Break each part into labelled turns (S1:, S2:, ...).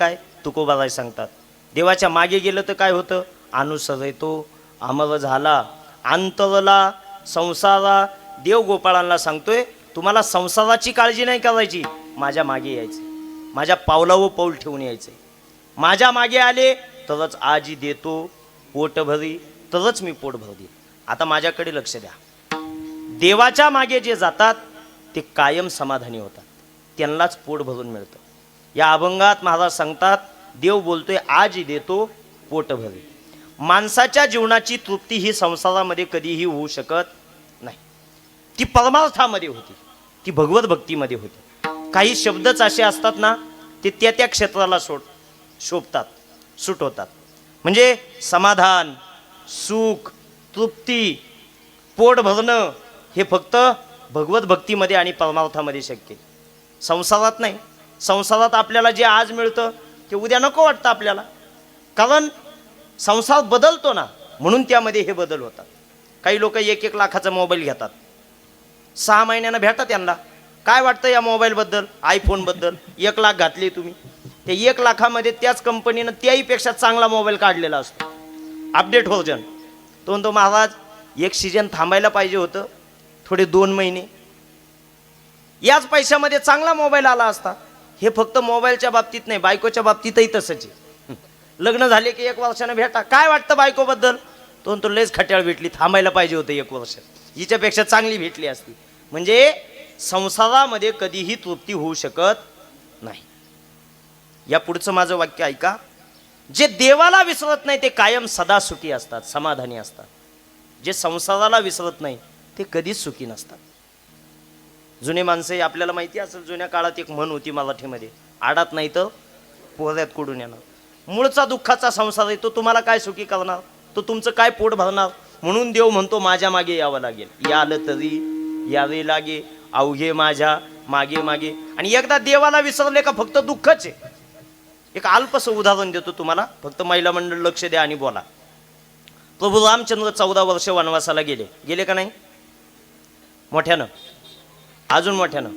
S1: काय? तुकोबाराय सांगतात देवाच्या मागे गेलं तर काय होतं? अनुसर येतो अमर झाला अंतरला संसारा देव गोपाळांना सांगतोय तुम्हाला संसाराची काळजी नाही करायची माझ्या मागे यायचं माझ्या पावलावर पाऊल ठेवून यायचं माझ्या मागे आले तरच आजी देतो पोट भरी तरच मी पोट भरली. आता माझ्याकडे लक्ष द्या. देवाच्या मागे जे जातात ते कायम समाधानी होतात. त्यांनाच पोट भरून मिळतं. या अभंगात महाराज सांगतात देव बोलतोय आज देतो पोटभरी माणसाच्या जीवनाची तृप्ती ही संसारामध्ये कधीही होऊ शकत नाही. ती परमार्थामध्ये होती. ती भगवत भक्तीमध्ये होती. काही शब्दच असे असतात ना ते त्या त्या क्षेत्राला सोड शोभतात सुट होतात म्हणजे समाधान सुख तृप्ती पोट भरणं हे फक्त भगवत भक्तीमध्ये आणि परमार्थामध्ये शक्य संसारात नाही. संसारात आपल्याला जे आज मिळतं ते उद्या नको वाटतं आपल्याला. कारण संसार बदलतो ना म्हणून त्यामध्ये हे बदल होतात. काही लोक एक एक लाखाचा मोबाईल घेतात. सहा महिन्यानं भेटा त्यांना काय वाटतं या मोबाईलबद्दल आयफोनबद्दल एक लाख घातले तुम्ही. ते एक लाखामध्ये त्याच कंपनीनं त्याहीपेक्षा चांगला मोबाईल काढलेला असतो. Update version. तो म्हणतो महाराज एक सीजन थांबायला पाहिजे होतं. थोडे दोन महिने. याच पैशामध्ये चांगला मोबाईल आला असता. हे फक्त मोबाईलच्या बाबतीत नाही बायकोच्या बाबतीतही तसंच आहे. लग्न झाले की एक वर्षानं भेटा. काय वाटतं बायकोबद्दल? तो तो लयच खट्याळ भेटली थांबायला पाहिजे होतं एक वर्ष. हिच्यापेक्षा चांगली भेटली असती. म्हणजे संसारामध्ये कधीही तृप्ती होऊ शकत नाही. या पुढचं माझं वाक्य ऐका. जे देवाला विसरत नाही ते कायम सदा सुखी असतात समाधानी असतात. जे संसाराला विसरत नाही ते कधीच सुखी नसतात. जुने माणसं आपल्याला माहिती असेल जुन्या काळात एक म्हण होती मराठीमध्ये आडात नाही तर पोहऱ्यात कुडून येणार. मूळचा दुःखाचा संसार आहे तो तुम्हाला काय सुखी करणार? तो तुमचं काय पोट भरणार? म्हणून देव म्हणतो माझ्या मागे यावं लागेल. यालं तरी यावे लागे अवघे माझ्या मागे मागे. आणि एकदा देवाला विसरले का फक्त दुःखच आहे. एक अल्पसं उदाहरण देतो तुम्हाला फक्त महिला मंडळ लक्ष द्या आणि बोला. प्रभू रामचंद्र चौदा वर्ष वनवासाला गेले. गेले का नाही? मोठ्यानं. अजून मोठ्यानं.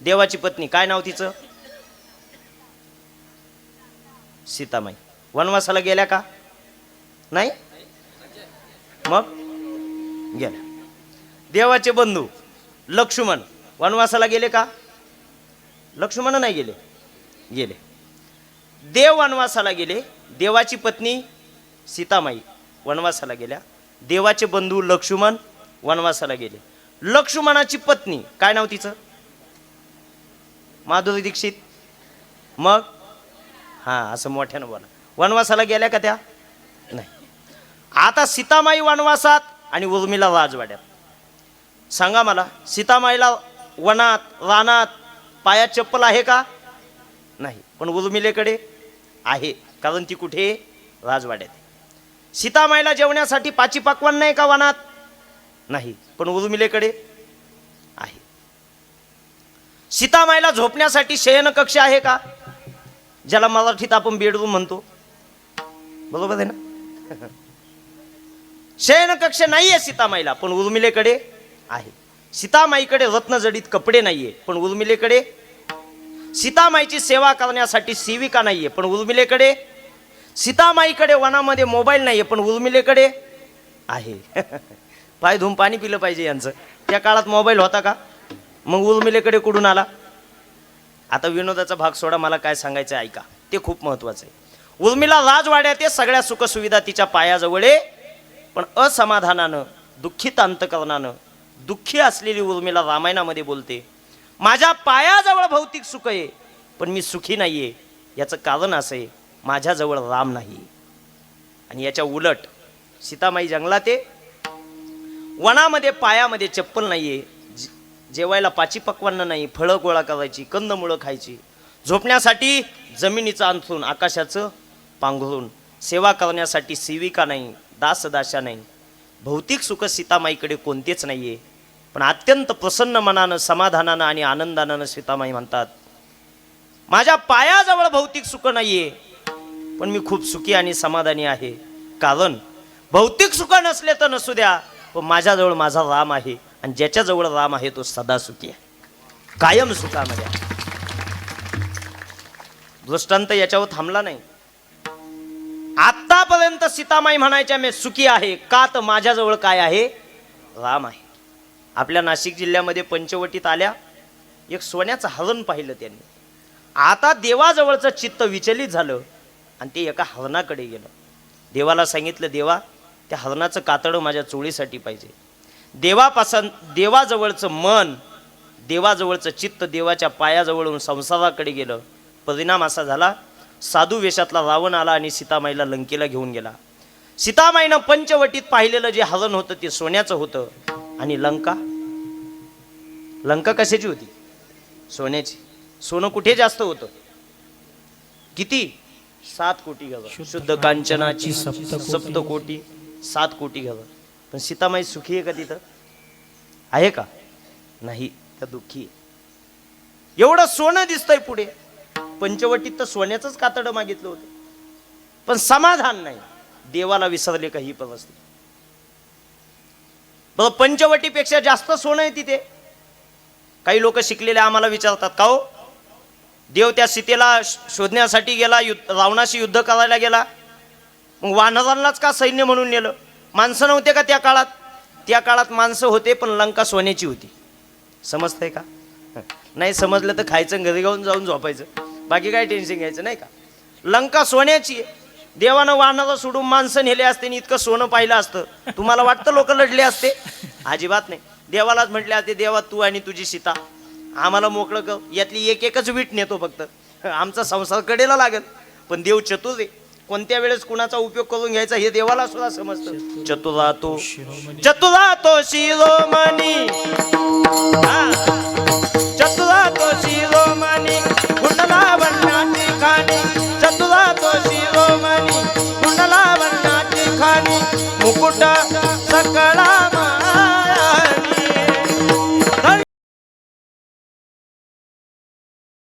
S1: देवाची पत्नी काय नाव तिचं? सीतामाई. वनवासाला गेल्या का? नाही? मग? गेल्या. देवाचे बंधू लक्ष्मण वनवासाला गेले का? लक्ष्मण नाही गेले. गेले. देव वनवासाला गेले देवाची पत्नी सीतामाई वनवासाला गेल्या. देवाचे बंधू लक्ष्मण वनवासाला गेले. लक्ष्मणाची पत्नी. काय नाव तिचं? माधुरी दीक्षित. मग? हां असं मोठ्यानं बोला. वनवासाला गेल्या का त्या? नाही. आता सीतामाई वनवासात आणि उर्मिला राजवाड्यात. सांगा मला सीतामाईला वनात रानात पायात चप्पल आहे का? नाही पण उर्मिलेकडे आहे कारण ती कुठे? राजवाड्यात. सीतामाईला जेवण्यासाठी पाची पाकवान नाही का वनात? नाही पण उर्मिलेकडे आहे. सीतामाईला झोपण्यासाठी शयनकक्ष आहे का? ज्याला मराठीत आपण बेडरूम म्हणतो. बरोबर आहे ना? शयनकक्ष नाहीये सीतामाईला पण उर्मिलेकडे आहे. सीतामाईकडे रत्नजडीत कपडे नाहीये पण उर्मिलेकडे सीतामाईची सेवा करण्यासाठी सेविका नाहीये पण उर्मिलेकडे सीतामाईकडे वनामध्ये मोबाईल नाहीये पण उर्मिलेकडे आहे. पाय धुवून पाणी पिलं पाहिजे यांचं. त्या काळात मोबाईल होता का? मग उर्मिलेकडे कुठून आला? आता विनोदाचा भाग सोडा मला काय सांगायचं ऐका. ते खूप महत्वाचं आहे. उर्मिला राजवाड्यात या सगळ्या सुखसुविधा तिच्या पायाजवळ आहे. पण असमाधानानं दुःखित अंतकरणानं दुःखी असलेली उर्मिला रामायणामध्ये बोलते माझ्या पायाजवळ भौतिक सुख आहे पण मी सुखी नाही आहे याचं कारण असं आहे माझ्याजवळ राम नाही. आणि याच्या उलट सीतामाई जंगलात आहे वनामध्ये पायामध्ये चप्पल नाहीये. जे- जेवायला पाची पक्वान्न नाही फळं गोळा करायची कंदमुळं खायची. झोपण्यासाठी जमिनीचं अंथरून आकाशाचं पांघरून. सेवा करण्यासाठी सेविका नाही दासदाशा नाही. भौतिक सुख सीतामाईकडे कोणतेच नाही आहे पण अत्यंत प्रसन्न मनानं समाधानानं आणि आनंदानं सीतामाई म्हणतात माझ्या पायाजवळ भौतिक सुख नाही आहे पण मी खूप सुखी आणि समाधानी आहे. कारण भौतिक सुख नसले तर नसू द्या. व माझ्याजवळ माझा राम आहे आणि ज्याच्याजवळ राम आहे तो सदा सुखी आहे. कायम सुखामध्ये आहे. दृष्टांत याच्यावर थांबला नाही. आतापर्यंत सीतामाई म्हणायच्या मी सुखी आहे. का तर माझ्याजवळ काय आहे? राम आहे. आपल्या नाशिक जिल्ह्यामध्ये पंचवटीत आल्या. एक सोन्याचं हरण पाहिलं त्यांनी. आता देवाजवळचं चित्त विचलित झालं आणि ते एका हरणाकडे गेलं. देवाला सांगितलं देवा त्या हरणाचं कातडं माझ्या चोळीसाठी पाहिजे. देवापासून देवाजवळचं मन देवाजवळचं चित्त देवाच्या पायाजवळून संसाराकडे गेलं. परिणाम असा झाला साधू वेशातला रावण आला आणि सीतामाईला लंकेला घेऊन गेला. सीतामाईनं पंचवटीत पाहिलेलं जे हरण होतं ते सोन्याचं होतं. आणि लंका? लंका कशाची होती? सोन्याची. सोनं कुठे जास्त होतं? किती? सात कोटी शुद्ध कांचनाची. सप्त कोटी. सात कोटी घ्यावं. पण सीतामाई सुखी आहे का तिथं? आहे का? नाही त्या दुःखी आहे. एवढं सोनं दिसतंय पुढे. पंचवटीत तर सोन्याचंच कातडं मागितलं होतं. पण समाधान नाही. देवाला विसरले का ही परिस्थिती बरं पंचवटीपेक्षा जास्त सोनं आहे तिथे. काही लोक शिकलेले आम्हाला विचारतात का हो? देव त्या सीतेला शोधण्यासाठी गेला युद्ध रावणाशी युद्ध करायला गेला मग वानरांनाच का सैन्य म्हणून नेलं? माणसं नव्हते का त्या काळात? त्या काळात माणसं होते पण लंका सोन्याची होती. समजतंय का? नाही समजलं तर खायचं घरी घेऊन जाऊन झोपायचं. बाकी काय टेन्शन घ्यायचं नाही का? लंका सोन्याची आहे. देवानं वानरं सोडून माणसं नेले असते आणि इतकं सोनं पाहिलं असतं. तुम्हाला वाटतं लोक लढले असते? अजिबात नाही. देवालाच म्हटले असते देवा तू आणि तुझी सीता. आम्हाला मोकळं कर. यातली एक एकच वीट नेतो फक्त. आमचा संसार कडेला लागेल. पण देव चतुर आहे. कोणत्या वेळेस कुणाचा उपयोग करून घ्यायचा हे देवाला सुद्धा समजतं. चतुरा तो चतुरा तो शिरोमणी. चतुरा तो शिरोमणी. कुंडला वन्नाची खाणी. चतुरा तो शिरोमणी. कुंडला वन्नाची खाणी. मुकुट सकळा मा